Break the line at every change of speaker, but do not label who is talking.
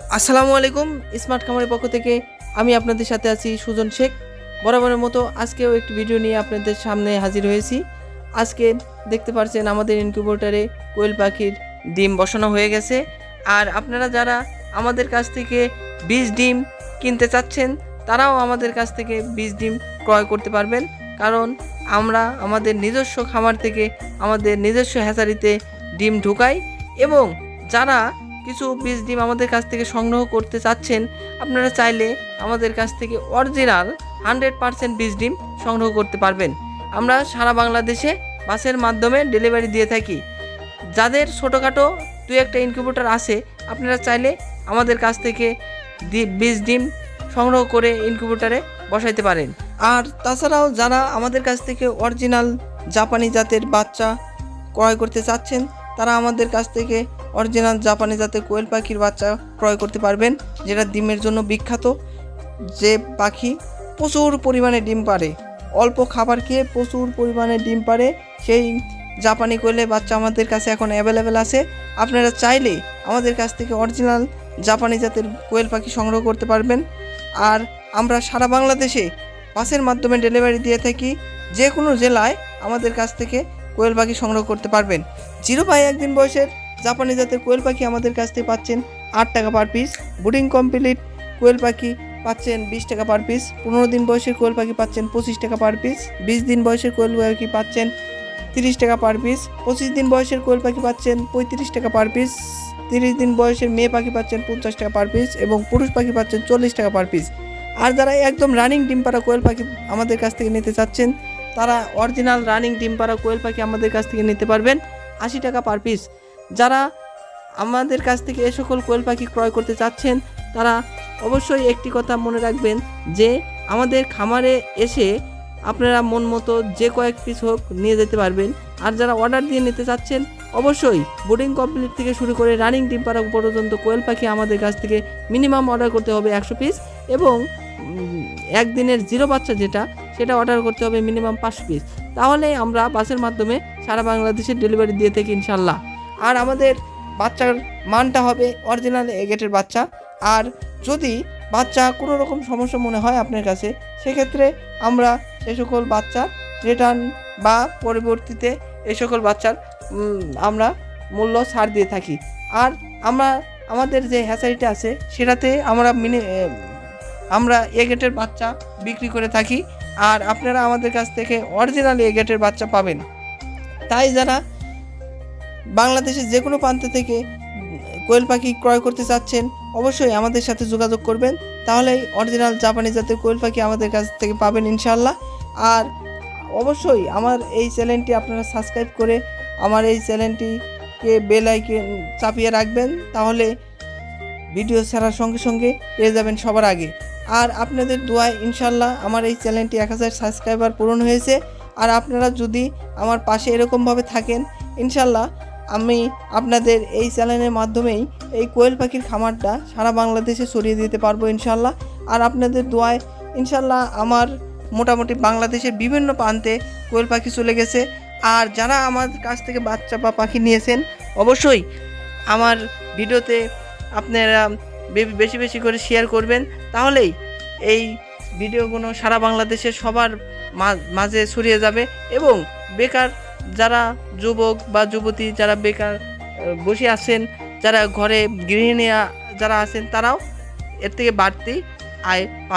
আসসালামু আলাইকুম, স্মার্ট খামারের পক্ষ থেকে আমি আপনাদের সাথে আছি সুজন শেখ। বরাবরের মতো আজকেও একটি ভিডিও নিয়ে আপনাদের সামনে হাজির হয়েছি। আজকে দেখতে পাচ্ছেন আমাদের ইনকিউবেটরে কোয়েল পাখির ডিম বসানো হয়ে গেছে। আর আপনারা যারা আমাদের কাছ থেকে বীজ ডিম কিনতে চাচ্ছেন, তারাও আমাদের কাছ থেকে বীজ ডিম ক্রয় করতে পারবেন। কারণ আমরা আমাদের নিজস্ব খামার থেকে আমাদের নিজস্ব হ্যাচারিতে ডিম ঢুকাই এবং যারা কিছু বীজ ডিম আমাদের কাছ থেকে সংগ্রহ করতে চাচ্ছেন, আপনারা চাইলে আমাদের কাছ থেকে অরিজিনাল হান্ড্রেড পারসেন্ট বীজ ডিম সংগ্রহ করতে পারবেন। আমরা সারা বাংলাদেশে বাসের মাধ্যমে ডেলিভারি দিয়ে থাকি। যাদের ছোটোখাটো দু একটা ইনকিউবেটর আছে, আপনারা চাইলে আমাদের কাছ থেকে বীজ ডিম সংগ্রহ করে ইনকিউবেটরে বসাইতে পারেন। আর তাছাড়াও যারা আমাদের কাছ থেকে অরিজিনাল জাপানি জাতের বাচ্চা ক্রয় করতে চাচ্ছেন তারা আমাদের কাছ থেকে অরিজিনাল জাপানি জাতের কোয়েল পাখির বাচ্চা ক্রয় করতে পারবেন, যেটা ডিমের জন্য বিখ্যাত। যে পাখি প্রচুর পরিমাণে ডিম পারে অল্প খাবার খেয়ে প্রচুর পরিমাণে ডিম পারে সেই জাপানি কোয়েলের বাচ্চা আমাদের কাছে এখন অ্যাভেলেবেল আছে। আপনারা চাইলে আমাদের কাছ থেকে অরিজিনাল জাপানি জাতের কোয়েল পাখি সংগ্রহ করতে পারবেন। আর আমরা সারা বাংলাদেশে বাসের মাধ্যমে ডেলিভারি দিয়ে থাকি। যে কোনো জেলায় আমাদের কাছ থেকে কোয়েল পাখি সংগ্রহ করতে পারবেন। জিরো বাই একদিন বয়সের জাপানি জাতের কোয়েল পাখি আমাদের কাছ থেকে পাচ্ছেন আট টাকা পার পিস বুডিং কমপ্লিট কোয়েল পাখি পাচ্ছেন বিশ টাকা পার পিস পনেরো দিন বয়সের কোয়েল পাখি পাচ্ছেন পঁচিশ টাকা পার পিস বিশ দিন বয়সের কোয়েল পাখি পাচ্ছেন তিরিশ টাকা পার পিস পঁচিশ দিন বয়সের কোয়েল পাখি পাচ্ছেন পঁয়ত্রিশ টাকা পার পিস তিরিশ দিন বয়সের মেয়ে পাখি পাচ্ছেন পঞ্চাশ টাকা পার পিস এবং পুরুষ পাখি পাচ্ছেন চল্লিশ টাকা পার পিস আর যারা একদম রানিং ডিম পাড়া কোয়েল পাখি আমাদের কাছ থেকে নিতে চাচ্ছেন তারা অরিজিনাল রানিং ডিম পাড়া কোয়েল পাখি আমাদের কাছ থেকে নিতে পারবেন আশি টাকা পার পিস। যারা আমাদের কাছ থেকে এ সকল কোয়েল পাখি ক্রয় করতে চাচ্ছেন, তারা অবশ্যই একটি কথা মনে রাখবেন যে আমাদের খামারে এসে আপনারা মন মতো যে কয়েক পিস হোক নিয়ে যেতে পারবেন। আর যারা অর্ডার দিয়ে নিতে চাচ্ছেন, অবশ্যই বোর্ডিং কমপ্লিট থেকে শুরু করে রানিং ডিম পাড়া পর্যন্ত কোয়েল পাখি আমাদের কাছ থেকে মিনিমাম অর্ডার করতে হবে একশো পিস এবং একদিনের জিরো বাচ্চা যেটা সেটা অর্ডার করতে হবে মিনিমাম পাঁচ পিস তাহলে আমরা বাসের মাধ্যমে সারা বাংলাদেশে ডেলিভারি দিয়ে থাকি ইনশাল্লাহ। আর আমাদের বাচ্চার মানটা হবে অরিজিনাল এগেটের বাচ্চা। আর যদি বাচ্চা কোনো রকম সমস্যা মনে হয় আপনার কাছে সেক্ষেত্রে আমরা সে সকল বাচ্চা রিটার্ন বা পরবর্তীতে এই সকল বাচ্চার আমরা মূল্য ছাড় দিয়ে থাকি। আর আমরা আমাদের যে হ্যাচারিটা আছে সেটাতে আমরা মিনি এ, আমরা এগেটের বাচ্চা বিক্রি করে থাকি। আর আপনারা আমাদের কাছ থেকে অরিজিনাল এগেটের বাচ্চা পাবেন। তাই যারা বাংলাদেশের যে কোনো প্রান্ত থেকে কোয়েল পাখি ক্রয় করতে চাচ্ছেন, অবশ্যই আমাদের সাথে যোগাযোগ করবেন। তাহলেই অরিজিনাল জাপানি জাতের কোয়েল পাখি আমাদের কাছ থেকে পাবেন ইনশাল্লাহ আর অবশ্যই আমার এই চ্যানেলটি আপনারা সাবস্ক্রাইব করে আমার এই চ্যানেলটিকে বেল আইকন চাপিয়ে রাখবেন। তাহলে ভিডিও ছাড়ার সঙ্গে সঙ্গে পেয়ে যাবেন সবার আগে। আর আপনাদের দোয়ায় ইনশাল্লাহ আমার এই চ্যানেলটি এক হাজার সাবস্ক্রাইবার পূরণ হয়েছে। আর আপনারা যদি আমার পাশে এরকমভাবে থাকেন, ইনশাল্লাহ আমি আপনাদের এই চ্যানেলের মাধ্যমেই এই কোয়েল পাখির খামারটা সারা বাংলাদেশে ছড়িয়ে দিতে পারব ইনশাল্লাহ। আর আপনাদের দোয়ায় ইনশাল্লাহ আমার মোটামুটি বাংলাদেশের বিভিন্ন প্রান্তে কোয়েল পাখি চলে গেছে। আর যারা আমার কাছ থেকে বাচ্চা বা পাখি নিয়েছেন, অবশ্যই আমার ভিডিওতে আপনারা বেশি বেশি করে শেয়ার করবেন, তাহলেই এই ভিডিওগুলো সারা বাংলাদেশের সবার মাঝে ছড়িয়ে যাবে এবং বেকার যারা যুবক বা যুবতী যারা বেকার বসে আছেন, যারা ঘরে গৃহিণী, যারা আছেন, তারাও এর থেকে বাড়তি আয় পাবে।